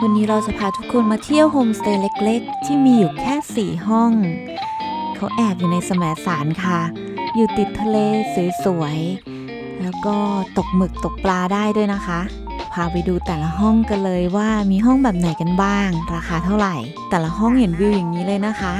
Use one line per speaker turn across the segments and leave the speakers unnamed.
วันนี้เราจะพาทุกคนมาเที่ยวโฮมสเตย์เล็กๆ ที่มีอยู่แค่ 4 ห้อง เขาแอบอยู่ในสมสารค่ะ อยู่ติดทะเลสวยๆ แล้วก็ตกหมึกตกปลาได้ด้วยนะคะ พาไปดูแต่ละห้องกันเลยว่ามีห้องแบบไหนกันบ้าง ราคาเท่าไหร่ แต่ละห้องเห็นวิวอย่างนี้เลยนะคะ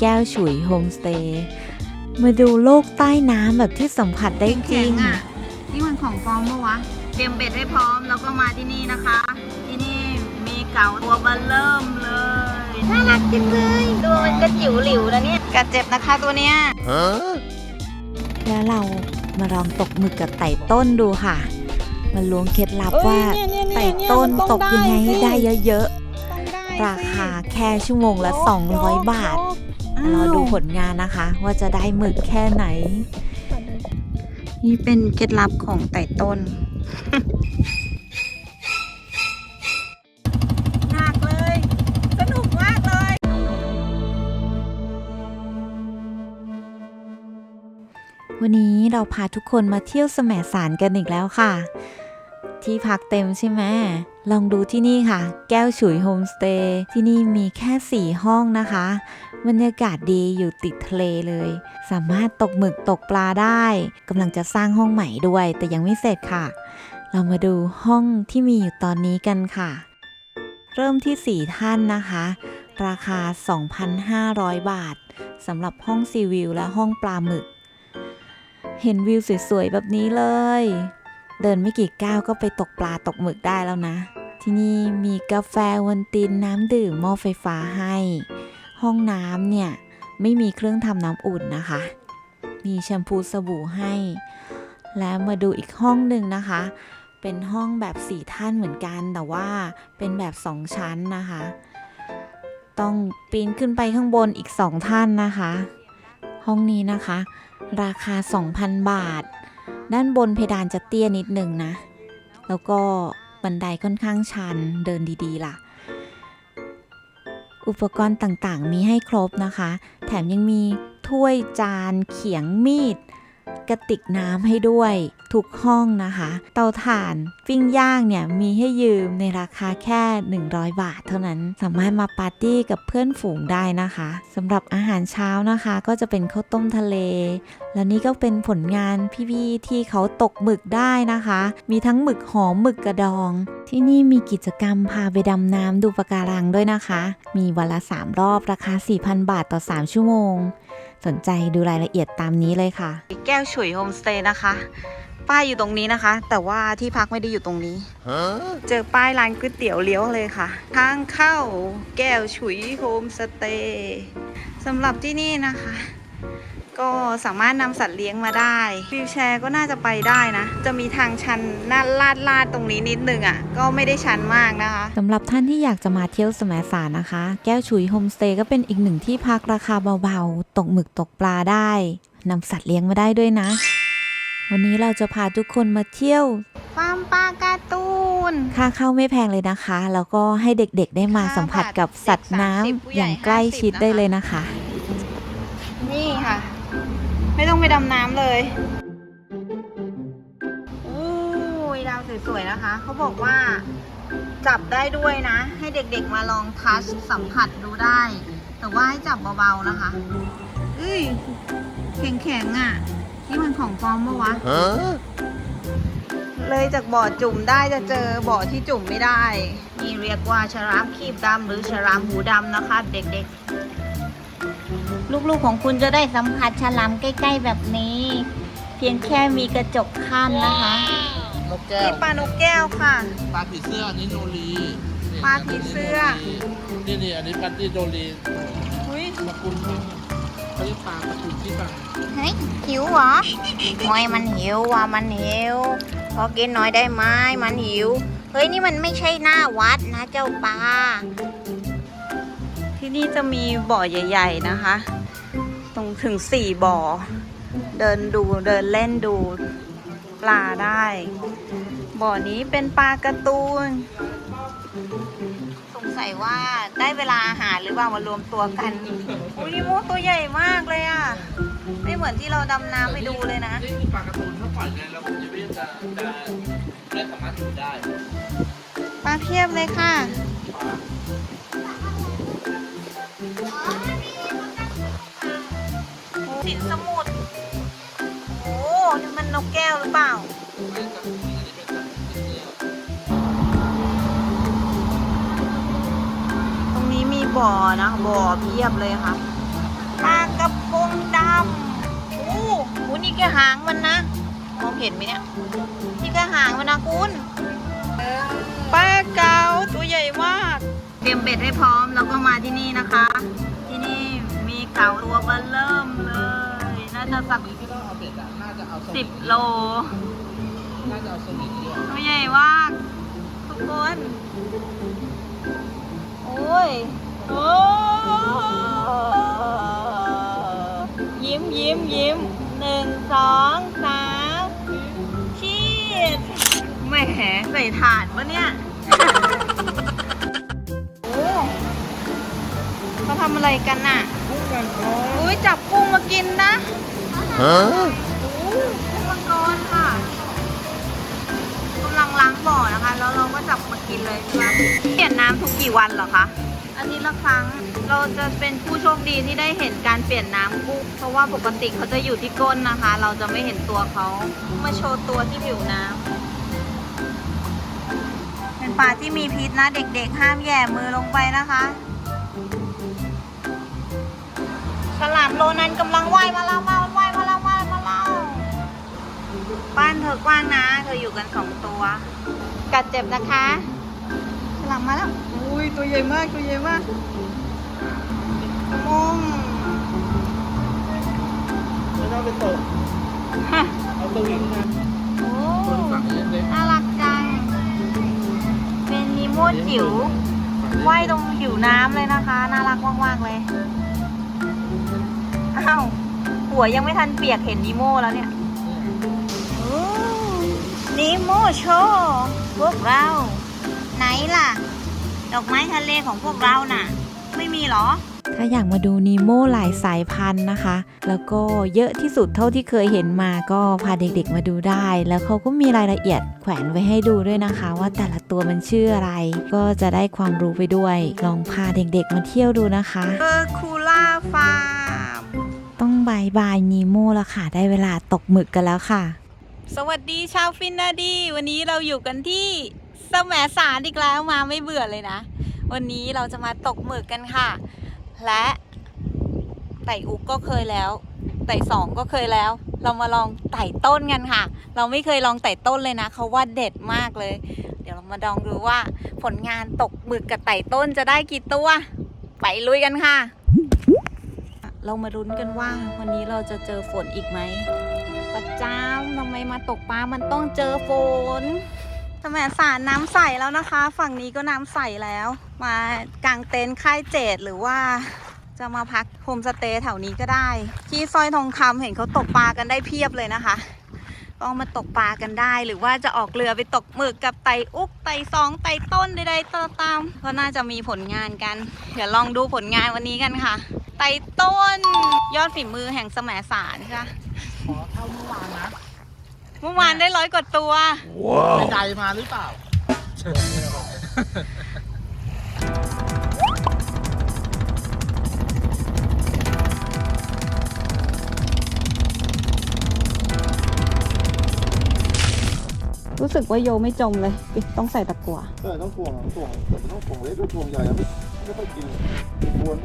แก้วฉุยโฮมสเตย์มาดูโลกใต้น้ำแบบที่สัมผัสได้จริง
อะนี่มันของปลอมปะวะ เตรียมเบ็ดให้พร้อมแล้วก็มาที่นี่นะคะ เก๋าตัวเบันเริ่มเลย น่ารักจังเลยตัวมันกระจิ๋วหลิวนะเนี่ยกัดเจ็บนะคะตัวเนี้ย
แล้วเรามาลองตกหมึกกับไต่ต้นดูค่ะมาล้วงเคล็ดลับว่าไต่ต้นตกยังไงให้ได้เยอะๆ ราคาแค่ชั่วโมงละ 200 บาทรอดูผลงานนะคะ ว่าจะได้หมึกแค่ไหน
นี่เป็นเคล็ดลับของไต่ต้น
วันนี้เราพาทุกคนมาเที่ยวแสมสารกันอีกแล้วค่ะ ที่พักเต็มใช่ไหมลองดูที่นี่ค่ะ แก้วฉุยโฮมสเตย์ที่นี่มีแค่ 4 ห้องนะคะ บรรยากาศดีอยู่ติดทะเลเลย สามารถตกหมึกตกปลาได้กำลังจะสร้างห้องใหม่ด้วย แต่ยังไม่เสร็จค่ะ เรามาดูห้องที่มีอยู่ตอนนี้กันค่ะ เริ่มที่ 4 ท่านนะคะ ราคา 2,500 บาทสำหรับห้องซีวิวและห้องปลาหมึก เห็นวิวสวยๆแบบนี้เลย เดินไม่กี่ก้าวก็ไปตกปลาตกหมึกได้แล้วนะ ที่นี่มีกาแฟวันตินน้ำดื่มหม้อไฟฟ้าให้ ห้องน้ำเนี่ยไม่มีเครื่องทำน้ำอุ่นนะคะ มีแชมพูสบู่ให้ แล้วมาดูอีกห้องหนึ่งนะคะ เป็นห้องแบบสี่ท่านเหมือนกัน แต่ว่าเป็นแบบสองชั้นนะคะ ต้องปีนขึ้นไปข้างบนอีกสองท่านนะคะ ห้องนี้นะคะ ราคา 2,000 บาท ด้านบนเพดานจะเตี้ยนิดหนึ่งนะ แล้วก็บันไดค่อนข้างชันเดินดีๆล่ะ อุปกรณ์ต่างๆ มีให้ครบนะคะ แถมยังมีถ้วยจานเขียงมีด กระติกน้ำให้ด้วย ทุกห้องนะคะ เตาถ่านปิ้งย่างเนี่ยมีให้ยืมในราคาแค่ 100 บาท เท่านั้นสามารถมาปาร์ตี้กับเพื่อนฝูงได้นะคะสำหรับอาหารเช้านะคะ ก็จะเป็นข้าวต้มทะเล แล้วนี่ก็เป็นผลงานพี่ๆที่เขาตกหมึกได้นะคะ มีทั้งหมึกหอมหมึกกระดอง ที่นี่มีกิจกรรมพาไปดำน้ำดูปะการังด้วยนะคะ มีวันละ 3 รอบราคา 4,000 บาทต่อ 3 ชั่วโมง สนใจดูรายละเอียดตามนี้เลยค่ะ
แก้วฉุยโฮมสเตย์นะคะป้ายอยู่ตรงนี้นะคะ แต่ว่าที่พักไม่ได้อยู่ตรงนี้ เจอป้ายร้านก๋วยเตี๋ยวเลี้ยวเลยค่ะ ทางเข้าแก้วฉุยโฮมสเตย์สำหรับที่นี่นะคะ ก็สามารถนำสัตว์เลี้ยงมาได้วิวแชร์ก็น่าจะไปได้นะ จะมีทางชันนาลาดลาดๆตรงนี้นิดนึงอะ่ะ ก็ไม่ได้ชันมากนะคะ
สำหรับท่านที่อยากจะมาเที่ยวสมัยสารนะคะ แก้วฉุยโฮมสเตย์ก็เป็นอีกหนึ่งที่พักราคาเบาๆ ตกหมึกตกปลาได้นำสัตว์เลี้ยงมาได้ด้วยนะ วันนี้เราจะพาทุกคนมาเที่ยว
ฟาร์มปลาการ์ตูน
ค่าเข้าไม่แพงเลยนะคะ แล้วก็ให้เด็กๆได้มาสัมผัสกับสัตว์น้ำ
เด็ก30ผู้ใหญ่
อย่างใกล้ชิด
50
ได้เลยนะคะ
นี่ค่ะ ไม่ต้องไปดำน้ำเลยอู้ยดาวสวยๆนะคะ เขาบอกว่าจับได้ด้วยนะ ให้เด็กๆมาลองทัชสัมผัสดูได้ แต่ว่าให้จับเบาๆนะคะเอ้ยแข็งๆอะ นี่มันของปลอมปะวะ เลยจากบ่อจุ่มได้จะเจอบ่อที่จุ่มไม่ได้ นี่เรียกว่าฉลามคีบดำหรือฉลามหูดำนะคะ เด็กๆ ลูกๆของคุณจะได้สัมผัสฉลามใกล้ ๆ แบบนี้ เพียงแค่มีกระจกขั้นนะคะ
นกแก้ว
นี่ปลานกแก้วค่ะ
ปลาผีเสื้ออันนี้โนรี
ปลาผีเสื้อ
นี่นี่อันนี้ปลาที่โนรี
อุ้ย
ตระกุลเขาเรียก ปลาตระกุลที่ต่า
เฮ้ยหิวเหรอหอยมันหิวว่ะมันหิวพอกินหน่อยได้ไหมมันหิว เฮ้ยนี่มันไม่ใช่หน้าวัดนะเจ้าปลา ที่นี่จะมีบ่อใหญ่ ๆนะคะ ตรงถึงสี่บ่อ เดินดูเดินเล่นดูปลาได้ บ่อนี้เป็นปลาการ์ตูน สัยว่าได้เวลาอาหารหรือเปล่ามารวมตัวกันอุ้ยนี่มูตัวใหญ่มากเลยอะ ไม่เหมือนที่เราดำน้ำไปดูเลยนะ
ปลากระตูนถ้าปล่อยเลยเราคงจะไม่ได้ไม่สามารถดูได้
ปลาเพียบเลยค่ะ สินสมุดโอ้นี่มันนกแก้วหรือเปล่า
บ่อนะ
บ่อเพียบเลยค่ะปลากระพงดำโอ้โหนี่แค่หางมันนะมองเห็นไหมเนี่ยนี่แค่หางมันนะคุณปลาเก๋าตัวใหญ่มากเตรียมเบ็ดให้พร้อมแล้วก็มาที่นี่นะคะ ที่นี่มีเก๋าตัวเบลเริ่มเลยน่าจะสัก
นี่ที่ต้องเอาเบ็ดอะน่าจะเอา
สิบโล
น่าจะเอาสวิงเยอะ
ตัวใหญ่มากทุกคน โอ้ย โอ้ยิ้มยิ้มยิ้มหนึ่งสองสามชีดแหมใส่ถาดปะเนี่ยโอ้เขาทำอะไรกันน่ะ
พุ่งกันคอ
อุ้ยจับกุ้งมากินนะ
Huh?
โอ้กุ้งมังกรค่ะกำลังล้างบ่อนะคะ แล้วเราก็จับมากินเลยใช่ไหมเปลี่ยนน้ำทุกกี่วันเหรอคะ อาทิตย์ละครั้ง เราจะเป็นผู้โชคดีที่ได้เห็นการเปลี่ยนน้ำกุ้งเพราะว่าปกติเขาจะอยู่ที่ก้นนะคะ เราจะไม่เห็นตัวเขามาโชว์ตัวที่ผิวน้ำเป็นปลาที่มีพิษนะเด็กๆ ห้ามแย่มือลงไปนะคะฉลามโลนันกำลังว่ายมาแล้วมาว่ายมาแล้วว่ายมาแล้วบ้านเธอกว้างนะ เธออยู่กันสองตัว กัดเจ็บนะคะฉลามมาแล้ว ยตัวใหญ่มากตัวใหญ่มากมง
ไม่ต้องไปตก
ฮะ
เอาสวิงนะ
โอ้
คนฝั่งนี้เล็ก
น่ารักจัง เป็นนีโมจิ๋วว่ายตรงผิวน้ำเลยนะคะ น่ารักมากๆเลยอ้าวหัวยังไม่ทันเปียกเห็นนิโมแล้วเนี่ยโอ้นิโมโชว์พวกเรา ไหนล่ะ ดอกไม้ทะเลของพวกเราน่ะ ไม่มีเหรอ
ถ้าอยากมาดูนีโมหลายสายพันธุ์นะคะ แล้วก็เยอะที่สุดเท่าที่เคยเห็นมาก็พาเด็กๆมาดูได้ แล้วเขาก็มีรายละเอียดแขวนไว้ให้ดูด้วยนะคะ ว่าแต่ละตัวมันชื่ออะไร ก็จะได้ความรู้ไปด้วย ลองพาเด็กๆมาเที่ยวดูนะคะ
เออคูล่าฟาร์ม
ต้องบายบายนีโมแล้วค่ะ ได้เวลาตกหมึกกันแล้วค่ะ
สวัสดีชาวฟินนาดี วันนี้เราอยู่กันที่ สมสารอีกแล้วมาไม่เบื่อเลยนะ วันนี้เราจะมาตกหมึกกันค่ะ และไต่อุกก็เคยแล้ว ไต่สองก็เคยแล้ว เรามาลองไต่ต้นกันค่ะ เราไม่เคยลองไต่ต้นเลยนะเขาว่าเด็ดมากเลย เดี๋ยวเรามาลองดูว่า ผลงานตกหมึกกับไต่ต้นจะได้กี่ตัวไปลุยกันค่ะ เรามาลุ้นกันว่า วันนี้เราจะเจอฝนอีกไหมประจำทำไมมาตกปลามันต้องเจอฝน สมสารน้ำใสแล้วนะคะ ฝั่งนี้ก็น้ำใสแล้ว มากางเต็นท์ค่ายเจดหรือว่าจะมาพักโฮมสเตย์แถวนี้ก็ได้ ที่ซอยทองคำเห็นเขาตกปลากันได้เพียบเลยนะคะก็มาตกปลากันได้ หรือว่าจะออกเรือไปตกหมึกกับไตอุกไตสองไตต้นใดๆตามก็น่าจะมีผลงานกัน เดี๋ยวลองดูผลงานวันนี้กันค่ะ ไตต้นยอดฝีมือแห่งสมสารค่ะ
ขอเท่าเมื่อวาน
เมื่อวานได้ร้อยกว่าตัว
ไปไกลมาหรือเปล่า
รู้สึกว่าโยไม่จมเลยต้องใส่ตะกัว
เออต้องถ่วงถ่วงแต่มันต้องถ่วงเล็กด้วยถ่วงใหญ่อะไม่ไม่ค่อยกินกวน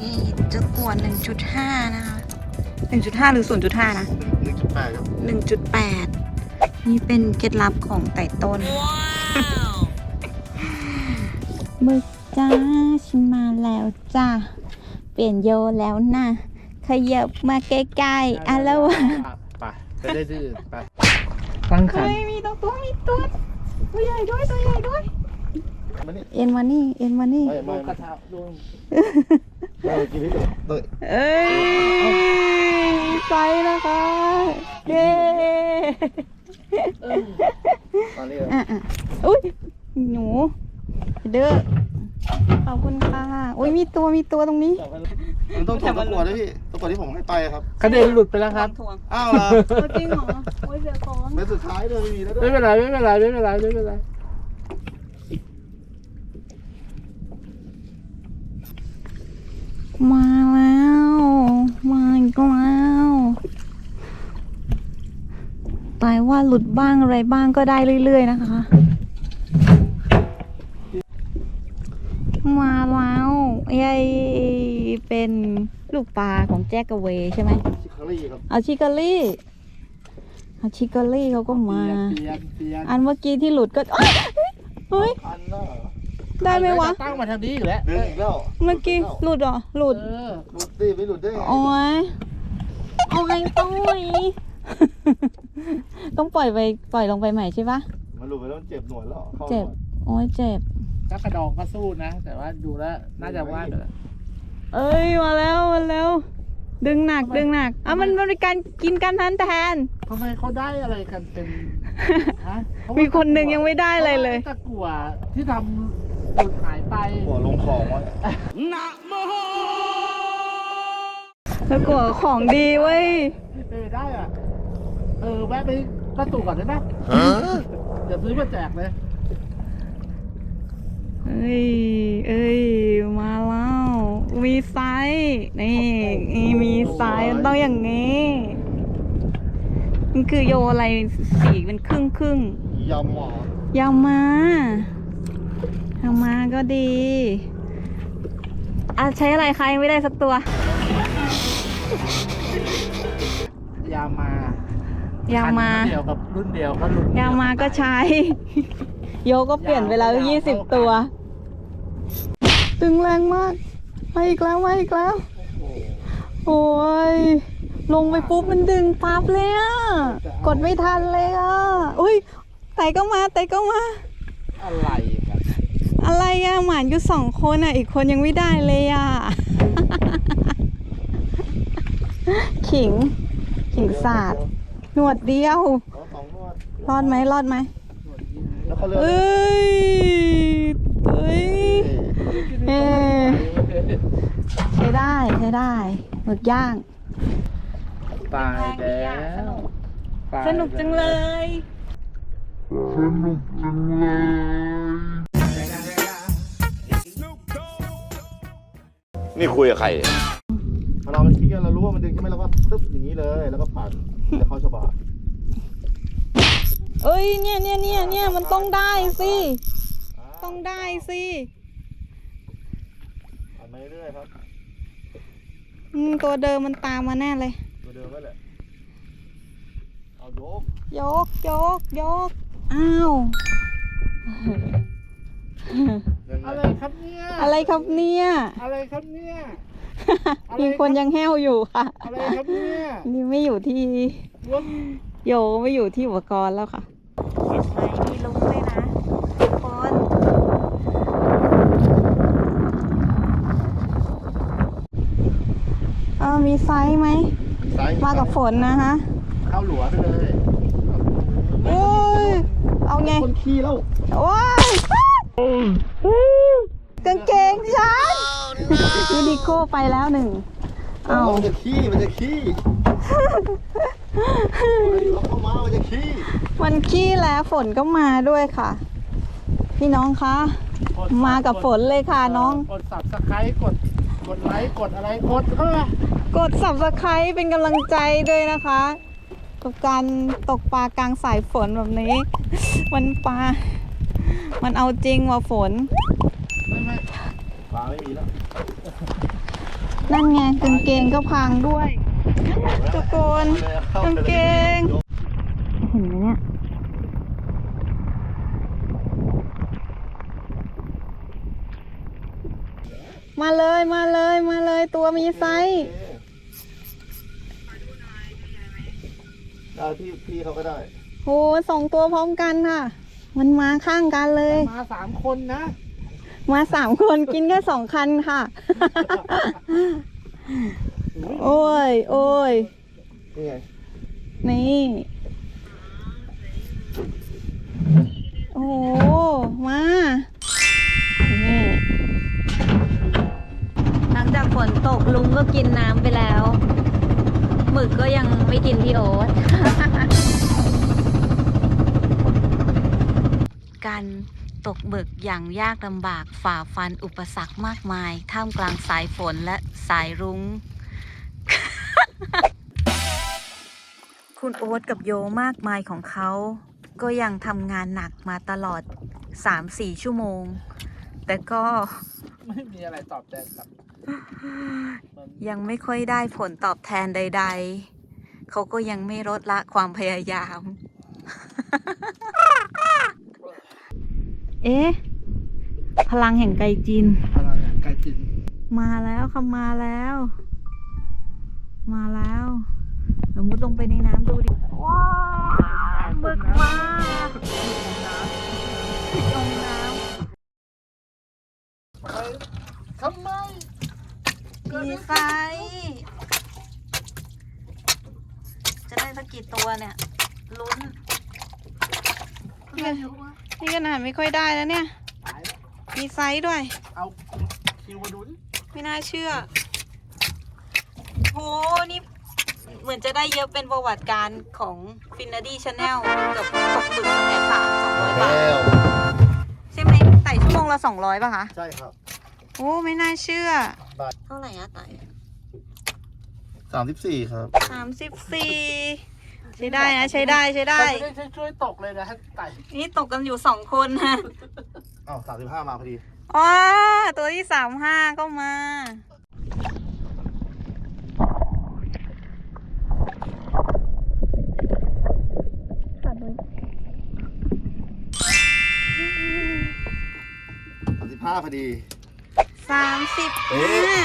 นี่ตะกัว1.5 นะคะ 1.5หรือ0.5นะ
หนึ่งจุดแปดครับ
1.8นี่เป็นเคล็ดลับของไต่ต้นมึกจ้าฉันมาแล้วจ้าเปลี่ยนโยแล้วนะขยับมาใกล้ๆอะแล้ว
ไปไปได้ที่อื่นไปตั้งขัน
เฮ้ยมีตัวตัวมีตัวตัวใหญ่ด้วยตัวใหญ่ด้วย
มันนี่
เอ็นมานี่เอ็นมานี่
ไม่ไม่
กระทะดู
ไม่กินที่ตัว
เอ้ยไซส์นะคะเย้
ตอนนี้
อะอะอุ้ยหนู เด้อขอบคุณค่ะอุ้ยมีตัวมีตัวตรงนี้
มันต้องถ่วงตะกัวด้วยพี่ตะกัวที่ผมให้ไปอะครับ
กระเด็นหลุดไปแล้วครับ
ทวง
อ้าวเหรอ
จริงเหรอโอ้ยเสียของ
เป็นสุดท้ายเลยไม่มีแล้วด้ว
ไม่
ย
เป็นไรไม่เป็นไรไม่เป็นไรไม่เป็นไร
มาแล้ว มากแล้วตายว่าหลุดบ้างอะไรบ้างก็ได้เรื่อย ๆ นะคะ มาแล้วยายเป็นลูกปลาของแจ็คกะเวย์ใช่ไหม
ชิคารี่ครับ
เอาชิคารี่เอาชิคารี่เขาก็มา
เปลี่ยนเปลี่ยน
อันเมื่อกี้ที่หลุดก็เอ้ยเฮ้ย
อันน่ะ
ได้ไหมวะ
ตั้งมาทางนี้อีกแล้ว
ดึงอีกแล้ว
เมื่อกี้หลุดเหรอ หลุด
เออ
หลุดดิไม่หลุดได้ไง
โอ้ยโอ้ยต้องต้องปล่อยไปปล่อยลงไปใหม่ใช่ปะ
มันหลุดไปแล้วมันเจ็บหนวดแล้วข้า
เจ็บโอ้ยเจ็บ
ถ้ากระดองก็สู้นะ แต่ว่าดูแล้วน่าจะว่าเดี๋ยว
เอ้ยมาแล้วมาแล้ว ดึงหนักดึงหนักอะมันมันเป็นการกินกันทันแทน
ทำไมเขาได้อะไรกันเป็นฮะเพราะว่า
มีคนหนึ่งยังไม่ได้อะไรเลย
พราะว่าตะกั่วที่ทำ หลุดหายไป
หัวลงของวะ
แล้วกลัวของดีเว้ย
เออได้อะ เออแวะไปกระตุกก่อนได้ไหมเดี๋ยวซื้อมาแจกเลย
เอ้ย เอ้ย มาแล้ว มีไซส์นี่นี่มีไซส์มันต้องอย่างนี้ มันคือโยอะไรสีเป็นครึ่งครึ่ง
ยำหมอยา
วมา ยาวมาก็ดีอะใช้อะไรคะยังไม่ได้สักตัว
ยามา
ยาวมา
คันเดียวกับรุ่นเดียวก็รุ่นเดี
ยาวมาก็ใช้ โยก็เปลี่ยนไปแล้ว
ยาว
ยี่สิบ
เท่ากัน
ตัว ตึงแรงมากมาอีกแล้วมาอีกแล้ว โอ้ย ลงไปปุ๊บมันดึงปั๊บเลยอะ กดไม่ทันเลยอะ อุ้ยไต่ก็มาไต่ก็มา
อะไรกัน
อะไรอะหมานอยู่สองคนอะอีกคนยังไม่ได้เลยอะขิง ขิงสาดหนวดเดียว
เอาสองนวด
รอดไหมรอดไหม
แล้วเขาเลือก
เอ้ยเอ้ยเอ้ยใช้ได้ใช้ได้หมึกย่าง
ตายแล้วตาย
สนุกจังเลย
นี่ คุยกับใครเนี่ย
พอเรามันคิดกันเรารู้ว่ามันดึงใช่ไหมเราก็ตึ๊บอย่างนี้เลย แล้วก็ปัดแล้วเขาสบาย
เอ้ยเนี่ยเนี่ยเนี่ยเนี่ยมันต้องได้สิ ต้องได้สิ
ปัดมาเรื่อยๆครับ
อืมตัวเดิมมันตามมาแน่เลย
ตัวเดิมนั่นแหละเอายก
ยกยกยกอ้าว
ยังไง
อะไรครับเนี่ย
อะไรครับเนี่ย
อะไรครับเนี่ยอะไร
มีคนยังแห้วอยู่ค่ะ
อะไรครับเนี่ย
นี่ไม่อยู่ที่
รถ
โยไม่อยู่ที่อุปกรณ์แล้วค่ะใช้มีลุงด้วยนะทุกคนเออมีไซส์ไหม
ซ้าย
มากับฝนนะฮะ
เข้าหลัวไปเลย
โอ้ยเอาไง
คนขี้แล้ว
โอ้ย กางเกงฉันยูนิโคไปแล้วหนึ่งเอา
มันจะขี้ มันจะขี้เราเข้ามามันจะขี้
มันขี้แล้วฝนก็มาด้วยค่ะ พี่น้องคะ มากับฝนเลยค่ะน้อง
กดสับสไครต์กด กดไลค์ กดอะไร กดเข้าไป
กด subscribe เป็นกำลังใจด้วยนะคะกับการตกปลากลางสายฝนแบบนี้ มันปลา มันเอาจริงว่ะฝน
ไม่ไม่
ปลาไม่มีแล้ว
นั่นไงกางเกงก็พังด้วยทุกคนกางเกง เห็นไหมเนี่ยมาเลยมาเลยมาเลยตัวมีไซส์
ได้พี่พี่เขาก็ได้
โหสองตัวพร้อมกันค่ะ มันมาข้างกันเลย
มาสามคนนะ
มาสามคนกินแค่สองคันค่ะ โอ้ย โอ้ย
นี่ไง
นี่ โอ้โห มานี่หลังจากฝนตกลุงก็กินน้ำไปแล้ว หมึกก็ยังไม่กินพี่โอ๊ต การตกหมึกอย่างยากลำบากฝ่าฟันอุปสรรคมากมาย ท่ามกลางสายฝนและสายรุง้ง คุณโอ๊ตกับโยมากมายของเขา ก็ยังทำงานหนักมาตลอด 3-4 ชั่วโมง แต่ก็
ไม่มีอะไรตอบแทนครับมัน
ยังไม่ค่อยได้ผลตอบแทนใด ๆ เขาก็ยังไม่ลดละความพยายาม เอ๊ะ พลังแห่งไกจิน
พลังงานไกลจิน
มาแล้วค่ะมาแล้ว มาแล้วเรามุดลงไปในน้ำดูดิ ว้าวหมึกมาจมน้
ทำไมำ
มีไฟจะได้สักกี่ตัวเนี่ย ลุ้นนี่ นี่ขนาดไม่ค่อยได้แล้วเนี่ย
ตายแล้ว
มีไซส์ด้วย
เอาคิวมาดูดิ
ไม่น่าเชื่อโหนี่ เหมือนจะได้เยอะเป็นประวัติการของฟินนาดี้ชาแนลกับตกบึกแค่สามสองร้อยบาท
แล้ว
ใช่ไหมไต่ชั่วโมงละสองร้อยป่ะคะ
ใช่ครับ
โอ้ ไม่น่าเชื่อ
บาท
เท่าไหร่อะไต่
สามสิบสี่ครับ
สามสิบสี่ใช้ได้นะใช้ได้ใช้ได้
แต่ไม่ได้ช่วยตกเลยนะให้ไต่
นี่ตกกันอยู่สองคนนะ
อ้าวสามสิบห้ามาพอดี
ว้าตัวที่สามห้าก็มา
สามสิบห้าพอดี
สามสิบ
เอ๊
ห้า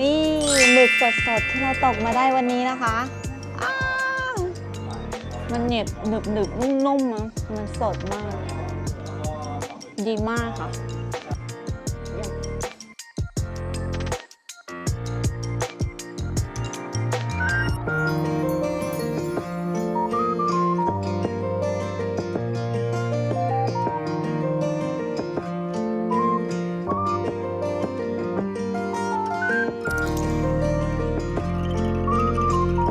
นี่หมึกสดๆ ที่เราตกมาได้วันนี้นะคะอ้ามันเหน็บหนึบหนึบๆนุ่มๆนะมันสดมาก ดีมากค่ะ